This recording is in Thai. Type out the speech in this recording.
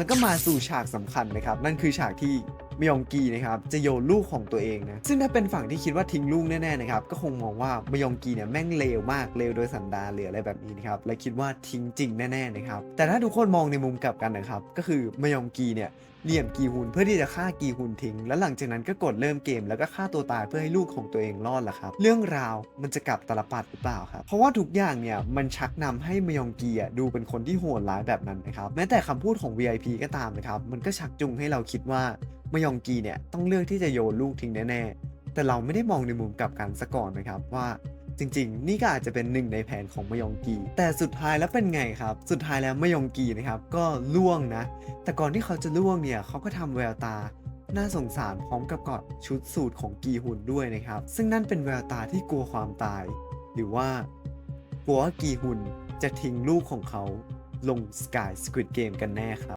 แล้วก็มาสู่ฉากสำคัญนะครับ นั่นคือฉากที่ มยองกีนะครับจะโยนลูกของตัวเองนะซึ่งถ้าเป็นฝั่งที่คิดว่าทิ้งลูกแน่ๆนะครับก็คงมองว่ามยองกีเนี่ยแม่งเลวมากเลวโดยสันดานหรืออะไรแบบนี้นะครับและคิดว่าทิ้งจริงแน่ๆนะครับแต่ถ้าทุกคนมองในมุมกลับกันนะครับก็คือมยองกีเนี่ยเหลี่ยมกีฮุนเพื่อที่จะฆ่ากีฮุนทิ้ง แล้วหลังจากนั้นก็กดเริ่มเกมแล้วก็ฆ่าตัวตายเพื่อให้ลูกของตัวเองรอดล่ะครับ เรื่องราวมันจะกลับตลปัดหรือเปล่าครับ เพราะว่าทุกอย่างเนี่ยมันชักนำให้มยองกีอะดูเป็นคนที่โหดร้ายแบบนั้นนะครับ แม้แต่คำพูดของ VIP ก็ตามนะครับ มันก็ชักจูงให้เราคิดว่า มยองกีเนี่ยต้องเลือกที่จะโยนลูกทิ้งแน่ๆ แต่เราไม่ได้มองในมุมกลับกันซะก่อนนะครับว่าจริงๆ นี่ก็อาจจะเป็นหนึ่งในแผนของมยองกี แต่สุดท้ายแล้วเป็นไงครับ สุดท้ายแล้วมยองกีนะครับก็ล่วงนะ แต่ก่อนที่เขาจะล่วงเนี่ยเขาก็ทำแววตา น่าสงสารพร้อมกับกอดชุดสูทของกีฮุนด้วยนะครับ ซึ่งนั่นเป็นแววตาที่กลัวความตาย หรือว่ากลัวว่ากีฮุนจะทิ้งลูกของเขาลงสกายสควิดเกมกันแน่ครับ